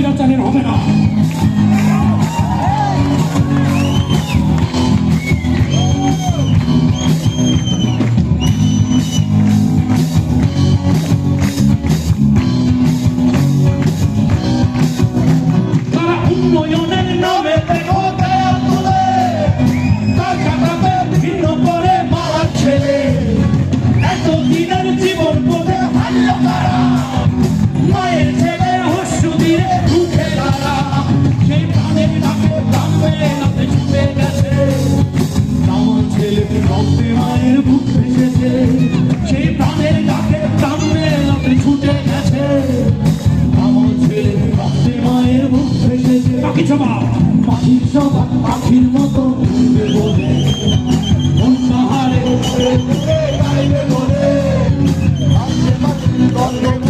অত্যাচারের হবে না। তারা উন্নয়নের নামে দেখোতে রক্তে মায়ের বুক ভেসেছে। সেই প্রাণের ডাকে প্রাণবে নাতে ছুটে গেছে। আমার ছেলে রক্তে মায়ের বুক ভেসেছে। পাখি সভা পাখির সভা পাখির মতো উড়বে বলে। মন পাহাড়ে গাইবে বলে সবুজ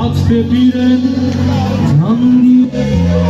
বাঁচতে বীরের জান দিয়ে